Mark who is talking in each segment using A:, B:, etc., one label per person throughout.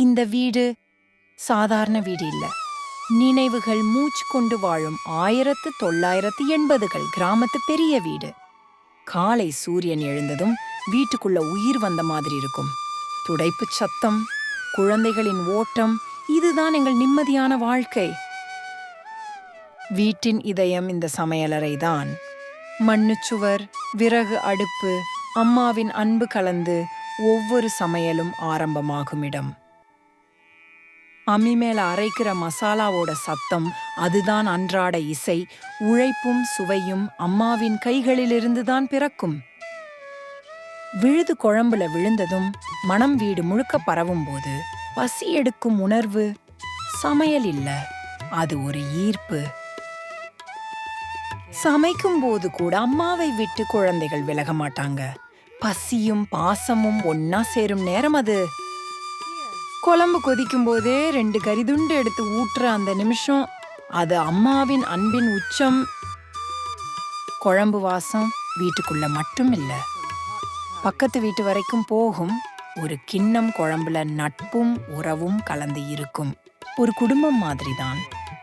A: இந்த வீடு சாதாரண வீடு இல்ல. நினைவுகள் மூச்சு கொண்டு வாழும் ஆயிரத்து தொள்ளாயிரத்து எண்பதுகள் கிராமத்து பெரிய வீடு. காலை சூரியன் எழுந்ததும் வீட்டுக்குள்ள உயிர் வந்த மாதிரி இருக்கும். துடைப்புச் சத்தம் குழந்தைகளின் ஓட்டம் இதுதான் எங்கள் நிம்மதியான வாழ்க்கை. வீட்டின் இதயம் இந்த சமையலறை தான். மண்ணுச்சுவர் விறகு அடுப்பு அம்மாவின் அன்பு கலந்து ஒவ்வொரு சமையலும் ஆரம்பமாகும் இடம். அம்மி மேல அரைக்கிற மசாலாவோட சத்தம் அதுதான் அன்றாட இசை. உழைப்பும் சுவையும் அம்மாவின் கைகளிலிருந்துதான் பிறக்கும். விழுது குழம்புல விழுந்ததும் மனம் வீடு முழுக்க பரவும் போது பசி எடுக்கும் உணர்வு சமையல் இல்ல அது ஒரு ஈர்ப்பு. சமைக்கும் போது கூட அம்மாவை விட்டு குழந்தைகள் விலக மாட்டாங்க. பசியும் பாசமும் ஒன்னா சேரும் நேரம் அது. குழம்பு கொதிக்கும் போதே ரெண்டு கரிதுண்டு எடுத்து ஊட்டுற அந்த நிமிஷம். அது அம்மாவின் அன்பின் உச்சம். குழம்பு வாசம் வீட்டுக்குள்ள மட்டும் இல்லை. பக்கத்து வீட்டு வரைக்கும் போகும். ஒரு கிண்ணம் குழம்புல நட்பும் உறவும் கலந்து இருக்கும். ஒரு குடும்பம் மாதிரிதான்.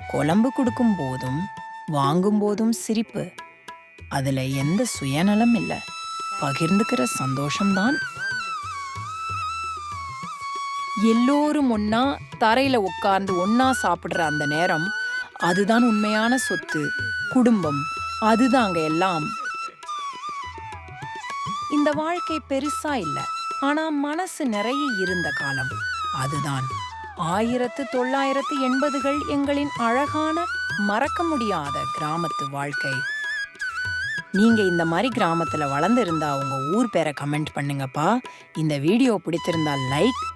A: குழம்பு கொடுக்கும் போதும் வாங்கும் போதும் சிரிப்பு. அதுல எந்த சுயநலம் இல்லை. பகிர்ந்துக்கிற சந்தோஷம்தான் எல்லோரும் ஒன்னா தரையில உட்கார்ந்து ஒன்னா சாப்பிடுற அந்த நேரம் அதுதான் உண்மையான சொத்து குடும்பம். அதுதாங்க எல்லாம். இந்த வாழ்க்கை பெருசா இல்ல. ஆனா மனசு நிறைய இருந்த காலம். அதுதான். ஆயிரத்து தொள்ளாயிரத்து எண்பதுகள் எங்களின் அழகான மறக்க முடியாத கிராமத்து வாழ்க்கை. நீங்க இந்த மாதிரி கிராமத்துல வளர்ந்திருந்தா உங்க ஊர் பேரை கமெண்ட் பண்ணுங்கப்பா. இந்த வீடியோ பிடிச்சிருந்தா லைக்